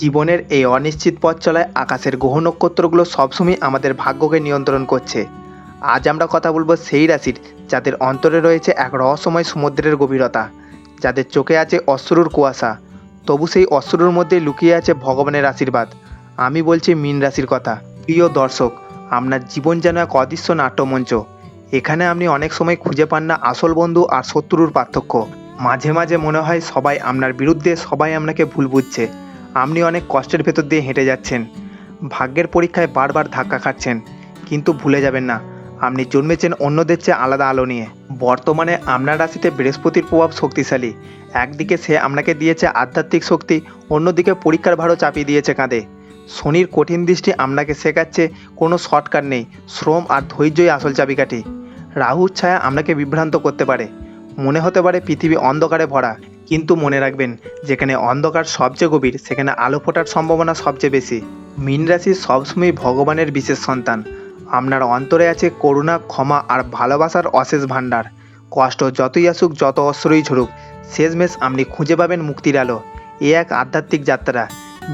জীবনের এই অনিশ্চিত পথ চলায় আকাশের গ্রহ নক্ষত্রগুলো সবসময় আমাদের ভাগ্যকে নিয়ন্ত্রণ করছে। আজ আমরা কথা বলব সেই রাশির, যাদের অন্তরে রয়েছে এক রহস্যময় সমুদ্রের গভীরতা, যাদের চোখে আছে অশ্রুর কুয়াশা। তবু সেই অশ্রুর মধ্যে লুকিয়ে আছে ভগবানের আশীর্বাদ। আমি বলছি মীন রাশির কথা। প্রিয় দর্শক, আপনার জীবন যেন এক অদৃশ্য নাট্যমঞ্চ। এখানে আপনি অনেক সময় খুঁজে পান না আসল বন্ধু আর শত্রুর পার্থক্য। মাঝে মাঝে মনে হয় সবাই আপনার বিরুদ্ধে, সবাই আপনাকে ভুল বুঝছে। আপনি অনেক কষ্টের ভেতর দিয়ে হেঁটে যাচ্ছেন। ভাগ্যের পরীক্ষায় বারবার ধাক্কা খাচ্ছেন। কিন্তু ভুলে যাবেন না, আপনি জন্মেছেন অন্যদের চেয়ে আলাদা আলো নিয়ে। বর্তমানে আপনার রাশিতে বৃহস্পতির প্রভাব শক্তিশালী। একদিকে সে আপনাকে দিয়েছে আধ্যাত্মিক শক্তি, অন্যদিকে পরীক্ষার ভারও চাপিয়ে দিয়েছে কাঁধে। শনির কঠিন দৃষ্টি আপনাকে শেখাচ্ছে কোনো শর্টকাট নেই, শ্রম আর ধৈর্যই আসল চাবিকাঠি। রাহুর ছায়া আপনাকে বিভ্রান্ত করতে পারে। মনে হতে পারে পৃথিবী অন্ধকারে ভরা, কিন্তু মনে রাখবেন, যেখানে অন্ধকার সবচেয়ে গভীর, সেখানে আলো ফোটার সম্ভাবনা সবচেয়ে বেশি। মীন রাশি সবসময় ভগবানের বিশেষ সন্তান। আপনার অন্তরে আছে করুণা, ক্ষমা আর ভালোবাসার অশেষ ভাণ্ডার। কষ্ট যতই আসুক, যত অশ্রয়ই ঝরুক, শেষমেশ আপনি খুঁজে পাবেন মুক্তির আলো। এ এক আধ্যাত্মিক যাত্রা,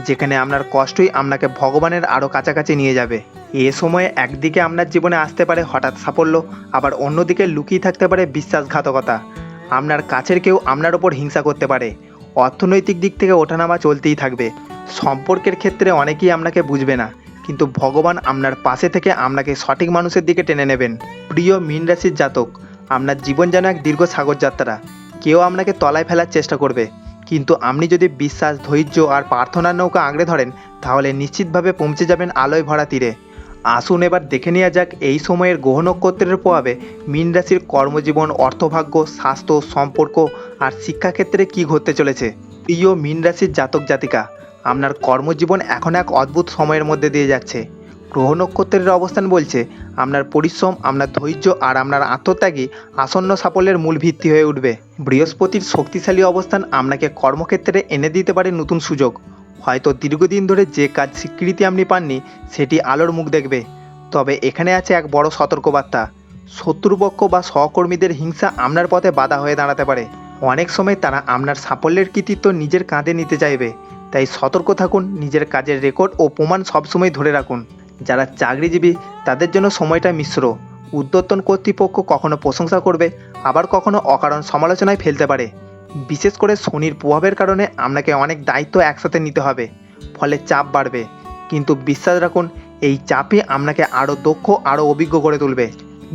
যেখানে আপনার কষ্টই আপনাকে ভগবানের আরও কাছাকাছি নিয়ে যাবে। এ সময়ে একদিকে আপনার জীবনে আসতে পারে হঠাৎ সাফল্য, আবার অন্যদিকে লুকিয়ে থাকতে পারে বিশ্বাসঘাতকতা। আপনার কাছের কেউ আপনার ওপর হিংসা করতে পারে। অর্থনৈতিক দিক থেকে ওঠানামা চলতেই থাকবে। সম্পর্কের ক্ষেত্রে অনেকেই আপনাকে বুঝবে না, কিন্তু ভগবান আপনার পাশে থেকে আপনাকে সঠিক মানুষের দিকে টেনে নেবেন। প্রিয় মীন রাশির জাতক আপনার জীবন যেন এক দীর্ঘ সাগর যাত্রা। কেউ আপনাকে তলায় ফেলার চেষ্টা করবে, কিন্তু আপনি যদি বিশ্বাস, ধৈর্য আর প্রার্থনার নৌকা আঁকড়ে ধরেন, তাহলে নিশ্চিতভাবে পৌঁছে যাবেন আলোয় ভরা তীরে। আসুন এবার দেখে নেওয়া যাক এই সময়ের গ্রহ নক্ষত্রের প্রভাবে মীন রাশির কর্মজীবন, অর্থভাগ্য, স্বাস্থ্য, সম্পর্ক আর শিক্ষাক্ষেত্রে কী ঘটতে চলেছে? প্রিয় মীন রাশির জাতক জাতিকা, আপনার কর্মজীবন এখন এক অদ্ভুত সময়ের মধ্যে দিয়ে যাচ্ছে। গ্রহ নক্ষত্রের অবস্থান বলছে, আপনার পরিশ্রম, আপনার ধৈর্য আর আপনার আত্মত্যাগী আসন্ন সাফল্যের মূল ভিত্তি হয়ে উঠবে। বৃহস্পতির শক্তিশালী অবস্থান আপনাকে কর্মক্ষেত্রে এনে দিতে পারে নতুন সুযোগ। হয়তো দীর্ঘদিন ধরে যে কাজ স্বীকৃতি আপনি পাননি, সেটি আলোর মুখ দেখবে। তবে এখানে আছে এক বড় সতর্কবার্তা। শত্রুপক্ষ বা সহকর্মীদের হিংসা আপনার পথে বাধা হয়ে দাঁড়াতে পারে। অনেক সময় তারা আপনার সাফল্যের কৃতিত্ব নিজের কাঁধে নিতে চাইবে। তাই সতর্ক থাকুন, নিজের কাজের রেকর্ড ও প্রমাণ সবসময় ধরে রাখুন। যারা চাকরিজীবী, তাদের জন্য সময়টা মিশ্র। উদ্যতন কর্তৃপক্ষ কখনো প্রশংসা করবে, আবার কখনো অকারণ সমালোচনায় ফেলতে পারে। বিশেষ করে শনির প্রভাবের কারণে আপনাকে অনেক দায়িত্ব একসাথে নিতে হবে, ফলে চাপ বাড়বে। কিন্তু বিশ্বাস রাখুন, এই চাপই আপনাকে আরও দক্ষ, আরও অভিজ্ঞ করে তুলবে।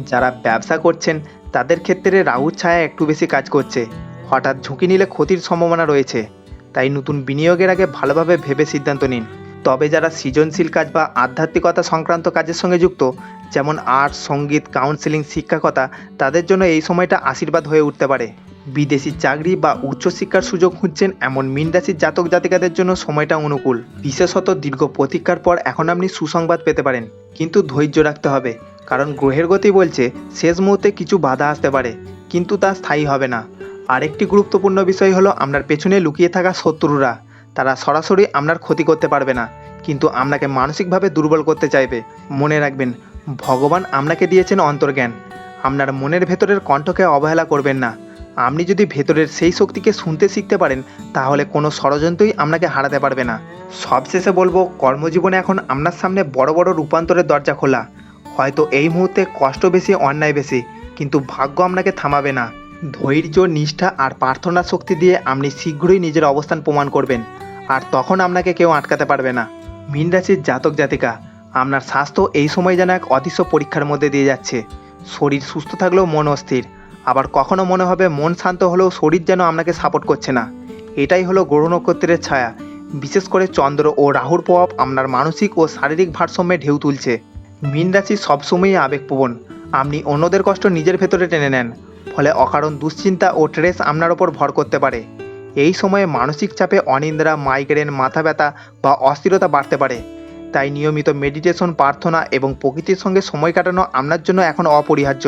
যারা ব্যবসা করছেন, তাদের ক্ষেত্রে রাহুর ছায়া একটু বেশি কাজ করছে। হঠাৎ ঝুঁকি নিলে ক্ষতির সম্ভাবনা রয়েছে। তাই নতুন বিনিয়োগের আগে ভালোভাবে ভেবে সিদ্ধান্ত নিন। তবে যারা সৃজনশীল কাজ বা আধ্যাত্মিকতা সংক্রান্ত কাজের সঙ্গে যুক্ত যেমন আর্ট, সংগীত কাউন্সেলিং শিক্ষকতা, তাদের জন্য এই সময়টা আশীর্বাদ হয়ে উঠতে পারে। বিদেশি চাকরি বা উচ্চশিক্ষার সুযোগ খুঁজছেন এমন মিন রাশির জাতক জাতিকাদের জন্য সময়টা অনুকূল। বিশেষত দীর্ঘ প্রতীক্ষার পর এখন আপনি সুসংবাদ পেতে পারেন, কিন্তু ধৈর্য রাখতে হবে। কারণ গ্রহের গতি বলছে, শেষ মুহূর্তে কিছু বাধা আসতে পারে, কিন্তু তা স্থায়ী হবে না। আরেকটি গুরুত্বপূর্ণ বিষয় হলো, আপনার পেছনে লুকিয়ে থাকা শত্রুরা। তারা সরাসরি আপনার ক্ষতি করতে পারবে না, কিন্তু আপনাকে মানসিকভাবে দুর্বল করতে চাইবে। মনে রাখবেন ভগবান আপনাকে দিয়েছেন অন্তর্জ্ঞান। আপনার মনের ভেতরের কণ্ঠকে অবহেলা করবেন না। আপনি যদি ভেতরের সেই শক্তিকে শুনতে শিখতে পারেন, তাহলে কোনো ষড়যন্ত্রই আপনাকে হারাতে পারবে না। সবশেষে বলব, কর্মজীবনে এখন আপনার সামনে বড় বড় রূপান্তরের দরজা খোলা। হয়তো এই মুহূর্তে কষ্ট বেশি, অন্যায় বেশি, কিন্তু ভাগ্য আপনাকে থামাবে না। ধৈর্য, নিষ্ঠা আর প্রার্থনা শক্তি দিয়ে আপনি শীঘ্রই নিজের অবস্থান প্রমাণ করবেন। আর তখন আপনাকে কেউ আটকাতে পারবে না। মীন রাশির জাতক জাতিকা আপনার স্বাস্থ্য এই সময় যেন এক অদৃশ্য পরীক্ষার মধ্যে দিয়ে যাচ্ছে। শরীর সুস্থ থাকলেও মন অস্থির। আবার কখনো মনে হবে মন শান্ত হলেও শরীর যেন আপনাকে সাপোর্ট করছে না। এটাই হলো গ্রহ নক্ষত্রের ছায়া। বিশেষ করে চন্দ্র ও রাহুর প্রভাব আপনার মানসিক ও শারীরিক ভারসাম্যে ঢেউ তুলছে। মীন রাশি সবসময়ই আবেগপ্রবণ। আপনি অন্যদের কষ্ট নিজের ভেতরে টেনে নেন। ফলে অকারণ দুশ্চিন্তা ও ট্রেস আপনার ওপর ভর করতে পারে। এই সময়ে মানসিক চাপে অনিন্দ্রা মাইগ্রেন মাথা ব্যথা বা অস্থিরতা বাড়তে পারে। তাই নিয়মিত মেডিটেশন প্রার্থনা এবং প্রকৃতির সঙ্গে সময় কাটানো আপনার জন্য এখন অপরিহার্য।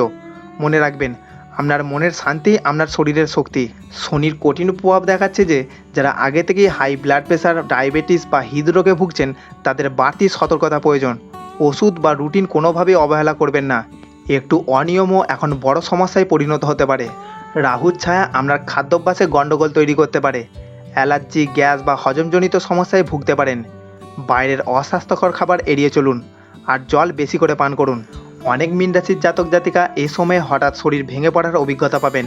মনে রাখবেন, আপনার মনের শান্তি আপনার শরীরের শক্তি। শনির কঠিন প্রভাব দেখাচ্ছে যে, যারা আগে থেকেই হাই ব্লাড প্রেশার ডায়াবেটিস বা হৃদরোগে ভুগছেন, তাদের বাড়তি সতর্কতা প্রয়োজন। ওষুধ বা রুটিন কোনোভাবেই অবহেলা করবেন না। একটু অনিয়মও এখন বড় সমস্যায় পরিণত হতে পারে। রাহুর ছায়া আপনার খাদ্যাভ্যাসে গণ্ডগোল তৈরি করতে পারে। অ্যালার্জি, গ্যাস বা হজমজনিত সমস্যায় ভুগতে পারেন। বাইরের অস্বাস্থ্যকর খাবার এড়িয়ে চলুন আর জল বেশি করে পান করুন। অনেক মীন রাশির জাতক জাতিকা এই সময়ে হঠাৎ শরীর ভেঙে পড়ার অভিজ্ঞতা পাবেন।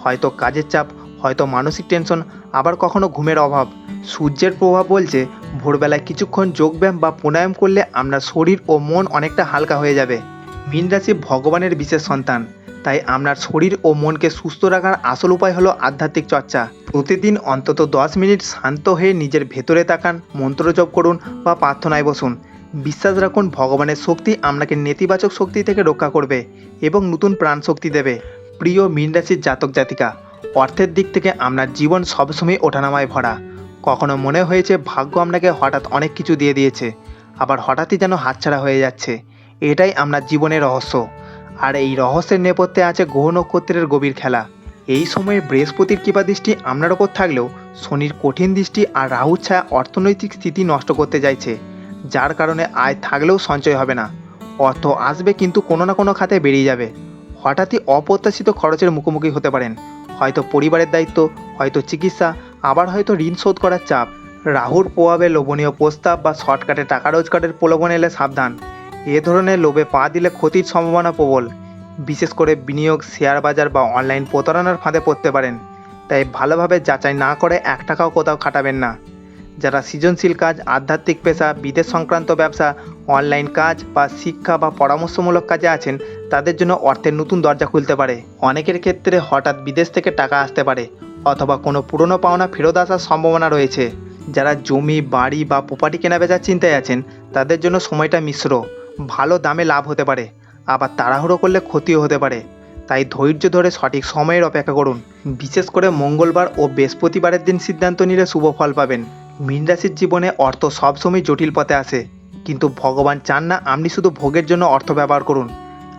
হয়তো কাজের চাপ, হয়তো মানসিক টেনশন, আবার কখনো ঘুমের অভাব। সূর্যের প্রভাব বলছে ভোরবেলায় কিছুক্ষণ যোগব্যায়াম বা প্রাণায়াম করলে আপনার শরীর ও মন অনেকটা হালকা হয়ে যাবে। মীন রাশি ভগবানের বিশেষ সন্তান। তাই আপনার শরীর ও মনকে সুস্থ রাখার আসল উপায় হলো আধ্যাত্মিক চর্চা। প্রতিদিন অন্তত দশ মিনিট শান্ত হয়ে নিজের ভেতরে তাকান, মন্ত্র জপ করুন বা প্রার্থনায় বসুন। বিশ্বাস রাখুন, ভগবানের শক্তি আপনাকে নেতিবাচক শক্তি থেকে রক্ষা করবে এবং নতুন প্রাণ শক্তি দেবে। প্রিয় মীন রাশির জাতক জাতিকা, অর্থের দিক থেকে আপনার জীবন সবসময় ওঠানামায় ভরা। কখনো মনে হয়েছে ভাগ্য আপনাকে হঠাৎ অনেক কিছু দিয়ে দিয়েছে, আবার হঠাৎই যেন হাতছাড়া হয়ে যাচ্ছে। এটাই আপনার জীবনের রহস্য। আর এই রহস্যের নেপথ্যে আছে গ্রহ নক্ষত্রের গভীর খেলা। এই সময়ে বৃহস্পতির কৃপা দৃষ্টি আপনার ওপর থাকলেও, শনির কঠিন দৃষ্টি আর রাহুর ছায়া অর্থনৈতিক স্থিতি নষ্ট করতে চাইছে যার কারণে আয় থাকলেও সঞ্চয় হবে না। অর্থ আসবে কিন্তু কোনো না কোনো খাতে বেরিয়ে যাবে। হঠাৎই অপ্রত্যাশিত খরচের মুখোমুখি হতে পারেন। হয়তো পরিবারের দায়িত্ব, হয়তো চিকিৎসা, আবার হয়তো ঋণ শোধ করার চাপ। রাহুর প্রভাবে লোভনীয় প্রস্তাব বা শর্টকাটে টাকা রোজগারের প্রলোভন এলে সাবধান। এ ধরনের লোভে পা দিলে ক্ষতির সম্ভাবনা প্রবল। বিশেষ করে বিনিয়োগ, শেয়ার বাজার বা অনলাইন প্রতারণার ফাঁদে পড়তে পারেন। তাই ভালোভাবে যাচাই না করে এক টাকাও কোথাও খাটাবেন না। যারা সৃজনশীল কাজ, আধ্যাত্মিক পেশা, বিদেশ সংক্রান্ত ব্যবসা, অনলাইন কাজ বা শিক্ষা বা পরামর্শমূলক কাজে আছেন, তাদের জন্য অর্থের নতুন দরজা খুলতে পারে। অনেকের ক্ষেত্রে হঠাৎ বিদেশ থেকে টাকা আসতে পারে অথবা কোনো পুরনো পাওনা ফেরত আসার সম্ভাবনা রয়েছে। যারা জমি, বাড়ি বা প্রপার্টি কেনাবেচার চিন্তায় আছেন, তাদের জন্য সময়টা মিশ্র। ভালো দামে লাভ হতে পারে। আবার তাড়াহুড়ো করলে ক্ষতিও হতে পারে। তাই ধৈর্য ধরে সঠিক সময়ের অপেক্ষা করুন। বিশেষ করে মঙ্গলবার ও বৃহস্পতিবারের দিন সিদ্ধান্ত নিলে শুভ ফল পাবেন। মীন রাশির জীবনে অর্থ সবসময় জটিল পথে আসে। কিন্তু ভগবান চান না আপনি শুধু ভোগের জন্য অর্থ ব্যবহার করুন।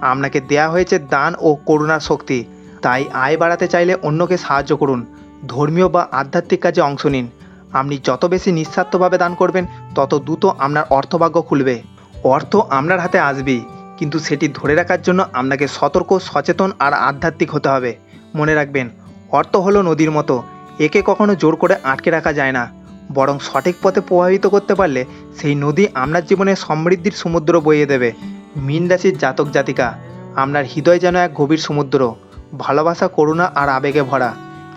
আপনাকে দেয়া হয়েছে দান ও করুণার শক্তি। তাই আয় বাড়াতে চাইলে অন্যকে সাহায্য করুন। ধর্মীয় বা আধ্যাত্মিক কাজে অংশ নিন। আপনি যত বেশি নিঃস্বার্থভাবে দান করবেন, তত দ্রুত আপনার অর্থভাগ্য খুলবে। অর্থ আপনার হাতে আসবেই, কিন্তু সেটি ধরে রাখার জন্য আপনাকে সতর্ক, সচেতন আর আধ্যাত্মিক হতে হবে। মনে রাখবেন, অর্থ হলো নদীর মতো, একে কখনো জোর করে আটকে রাখা যায় না। বরং সঠিক পথে প্রভাবিত করতে পারলে সেই নদী আপনার জীবনে সমৃদ্ধির সমুদ্র বইয়ে দেবে। মীন রাশির জাতক জাতিকা, আপনার হৃদয় যেন এক গভীর সমুদ্র, ভালোবাসা, করুণা আর আবেগে ভরা।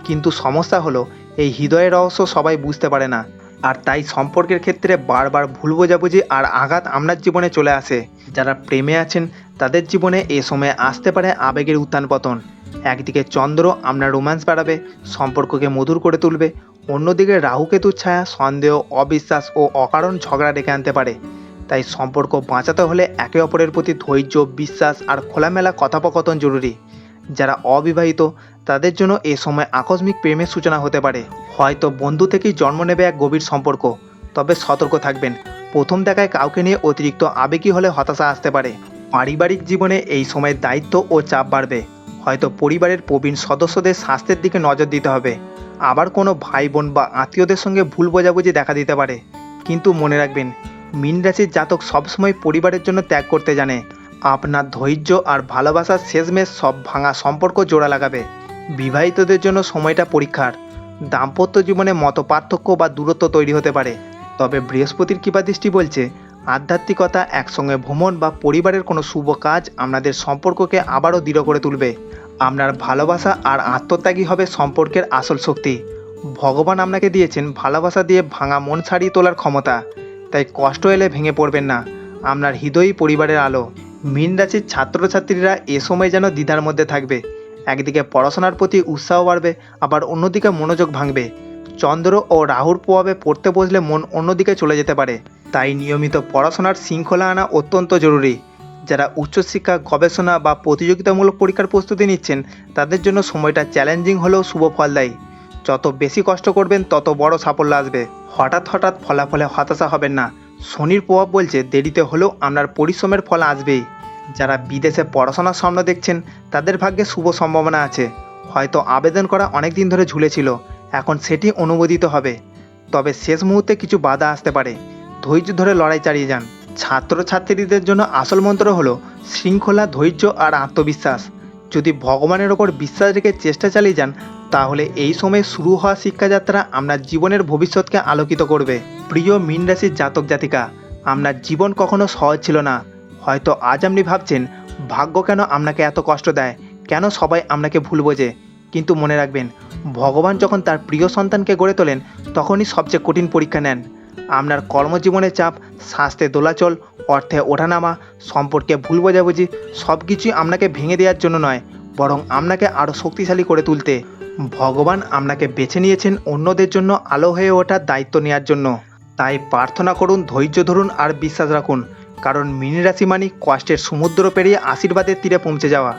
কিন্তু সমস্যা হলো, এই হৃদয়ের রহস্য সবাই বুঝতে পারে না। আর তাই সম্পর্কের ক্ষেত্রে বারবার ভুল বোঝাবুঝি আর আঘাত আপনার জীবনে চলে আসে। যারা প্রেমে আছেন, তাদের জীবনে এ সময় আসতে পারে আবেগের উত্থান পতন। একদিকে চন্দ্র আপনার রোম্যান্স বাড়াবে, সম্পর্ককে মধুর করে তুলবে, অন্যদিকে রাহুকেতুর ছায়া সন্দেহ, অবিশ্বাস ও অকারণ ঝগড়া ডেকে আনতে পারে। তাই সম্পর্ক বাঁচাতে হলে একে অপরের প্রতি ধৈর্য, বিশ্বাস আর খোলামেলা কথোপকথন জরুরি। যারা অবিবাহিত তাদের জন্য এ সময় আকস্মিক প্রেমের সূচনা হতে পারে। হয়তো বন্ধু থেকেই জন্ম নেবে এক গভীর সম্পর্ক। তবে সতর্ক থাকবেন। প্রথম দেখায় কাউকে নিয়ে অতিরিক্ত আবেগী হলে হতাশা আসতে পারে। পারিবারিক জীবনে এই সময় দায়িত্ব ও চাপ বাড়বে। হয়তো পরিবারের প্রবীণ সদস্যদের স্বাস্থ্যের দিকে নজর দিতে হবে। আবার কোনো ভাই বোন বা আত্মীয়দের সঙ্গে ভুল বোঝাবুঝি দেখা দিতে পারে। কিন্তু মনে রাখবেন, মীন রাশির জাতক সবসময় পরিবারের জন্য ত্যাগ করতে জানে। আপনার ধৈর্য আর ভালোবাসার শেষমেশ সব ভাঙা সম্পর্ক জোড়া লাগাবে। বিবাহিতদের জন্য সময়টা পরীক্ষার। দাম্পত্য জীবনে মত পার্থক্য বা দূরত্ব তৈরি হতে পারে। তবে বৃহস্পতির কৃপা দৃষ্টি বলছে, আধ্যাত্মিকতা একসঙ্গে ভ্রমণ বা পরিবারের কোনো শুভ কাজ আপনাদের সম্পর্ককে আবারও দৃঢ় করে তুলবে। আপনার ভালোবাসা আর আত্মত্যাগী হবে সম্পর্কের আসল শক্তি। ভগবান আপনাকে দিয়েছেন ভালোবাসা দিয়ে ভাঙা মন ছাড়িয়ে তোলার ক্ষমতা। তাই কষ্ট এলে ভেঙে পড়বেন না। আপনার হৃদয়ই পরিবারের আলো। মীন রাশির ছাত্রছাত্রীরা এ সময় যেন দ্বিধার মধ্যে থাকবে। একদিকে পড়াশোনার প্রতি উৎসাহ বাড়বে, আবার অন্যদিকে মনোযোগ ভাঙবে। চন্দ্র ও রাহুর প্রভাবে পড়তে বসলে মন অন্যদিকে চলে যেতে পারে। তাই নিয়মিত পড়াশোনার শৃঙ্খলা আনা অত্যন্ত জরুরি। যারা উচ্চশিক্ষা, গবেষণা বা প্রতিযোগিতামূলক পরীক্ষার প্রস্তুতি নিচ্ছেন, তাদের জন্য সময়টা চ্যালেঞ্জিং হলেও শুভ ফল দেয়। যত বেশি কষ্ট করবেন, তত বড় সাফল্য আসবে। হঠাৎ হঠাৎ ফলাফলে হতাশা হবেন না। শনির প্রভাব বলছে দেরিতে হলেও আপনার পরিশ্রমের ফল আসবেই। যারা বিদেশে পড়াশোনার স্বপ্ন দেখছেন, তাদের ভাগ্যে শুভ সম্ভাবনা আছে। হয়তো আবেদন করা অনেক দিন ধরে ঝুলেছিল, এখন সেটি অনুমোদিত হবে। তবে শেষ মুহূর্তে কিছু বাধা আসতে পারে। ধৈর্য ধরে লড়াই চালিয়ে যান। ছাত্রছাত্রীদের জন্য আসল মন্ত্র হলো, শৃঙ্খলা, ধৈর্য আর আত্মবিশ্বাস। যদি ভগবানের ওপর বিশ্বাস রেখে চেষ্টা চালিয়ে যান, তাহলে এই সময়ে শুরু হওয়া শিক্ষাযাত্রা আপনার জীবনের ভবিষ্যৎকে আলোকিত করবে। প্রিয় মীন রাশির জাতক জাতিকা, আপনার জীবন কখনো সহজ ছিল না। হয়তো আজ আপনি ভাবছেন, ভাগ্য কেন আপনাকে এত কষ্ট দেয়? কেন সবাই আপনাকে ভুল বোঝে? কিন্তু মনে রাখবেন, ভগবান যখন তার প্রিয় সন্তানকে গড়ে তোলেন, তখনই সবচেয়ে কঠিন পরীক্ষা নেন। আপনার কর্মজীবনের চাপ, স্বাস্থ্যে দোলাচল, অর্থে ওঠানামা, সম্পর্কে ভুল বোঝাবুঝি সব কিছুই আপনাকে ভেঙে দেওয়ার জন্য নয়, বরং আপনাকে আরও শক্তিশালী করে তুলতে। ভগবান আপনাকে বেছে নিয়েছেন অন্যদের জন্য আলো হয়ে ওঠার দায়িত্ব নেওয়ার জন্য। তাই প্রার্থনা করুন, ধৈর্য ধরুন আর বিশ্বাস রাখুন। কারণ মিনি রাশি মানে কষ্টের সমুদ্র পেরিয়ে আশীর্বাদের তীরে পৌঁছে যাওয়া।